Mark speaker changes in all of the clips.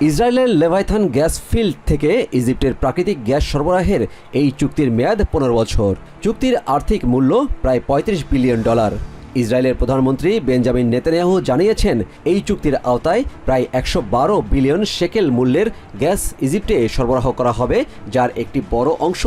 Speaker 1: ইসরায়েলের লেভাইথান gas field থেকে ইজিপ্টের প্রাকৃতিক গ্যাস সরবরাহের এই চুক্তির মেয়াদ পনেরো বছর। চুক্তির আর্থিক মূল্য প্রায় পঁয়ত্রিশ বিলিয়ন ডলার। ইসরায়েলের প্রধানমন্ত্রী বেঞ্জামিন নেতানিয়াহু জানিয়েছেন, এই চুক্তির আওতায় প্রায় একশো বারো বিলিয়ন শেকেল মূল্যের গ্যাস ইজিপ্টে সরবরাহ করা হবে, যার একটি বড় অংশ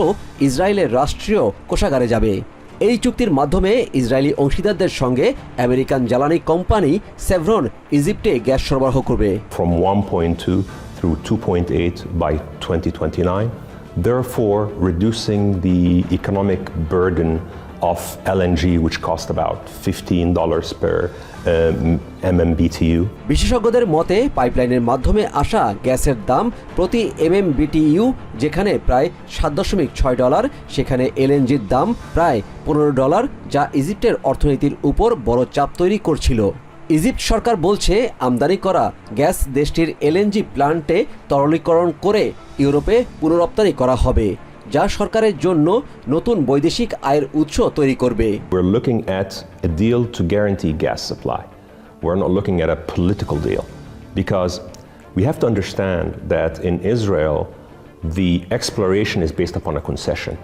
Speaker 1: ইসরায়েলের রাষ্ট্রীয় কোষাগারে যাবে। এই চুক্তির মাধ্যমে ইসরায়েলি অংশীদারদের সঙ্গে আমেরিকান জ্বালানি কোম্পানি সেভরন ইজিপ্টে গ্যাস সরবরাহ করবে।
Speaker 2: From one point two through two point eight by twenty twenty nine therefore reducing the economic burden of LNG, which cost about $15 per um, MMBTU.
Speaker 1: বিশেষজ্ঞদের মতে পাইপলাইনের মাধ্যমে আসা গ্যাসের দাম প্রতি এমএমবিটিইউ যেখানে প্রায় সাত দশমিক ছয় ডলার সেখানে এলএনজির দাম প্রায় পনেরো ডলার যা ইজিপ্টের অর্থনীতির উপর বড় চাপ তৈরি করছিল ইজিপ্ট সরকার বলছে আমদানি করা গ্যাস দেশটির এলএনজি প্ল্যান্টে তরলীকরণ করে ইউরোপে পুনরপ্তানি করা হবে যা সরকারের জন্য নতুন বৈদেশিক আয়ের উৎস তৈরি করবে।
Speaker 2: We're not looking at a political deal because we have to understand that in Israel, the exploration is based upon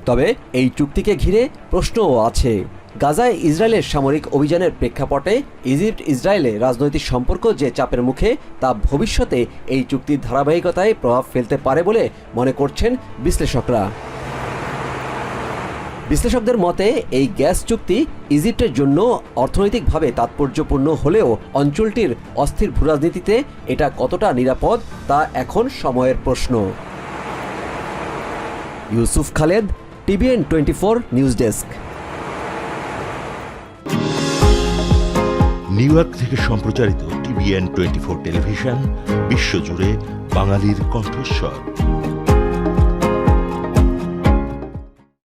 Speaker 1: তবে এই চুক্তিকে ঘিরে প্রশ্নও আছে। গাজায় ইসরায়েলের সামরিক অভিযানের প্রেক্ষাপটে ইজিপ্ট ইসরায়েলে রাজনৈতিক সম্পর্ক যে চাপের মুখে তা ভবিষ্যতে এই চুক্তির ধারাবাহিকতায় প্রভাব ফেলতে পারে বলে মনে করছেন বিশ্লেষকরা। বিশ্লেষকদের মতে, এই গ্যাস চুক্তি ইজিপ্টের জন্য অর্থনৈতিকভাবে তাৎপর্যপূর্ণ হলেও অঞ্চলটির অস্থির ভূরাজনীতিতে এটা কতটা নিরাপদ, তা এখন সময়ের প্রশ্ন। Yusuf Khaled, TVN twenty four news desk.
Speaker 3: New York থেকে সম্প্রচারিত টিভিএন টোয়েন্টি ফোর টেলিভিশন, বিশ্বজুড়ে বাঙালির কণ্ঠস্বর।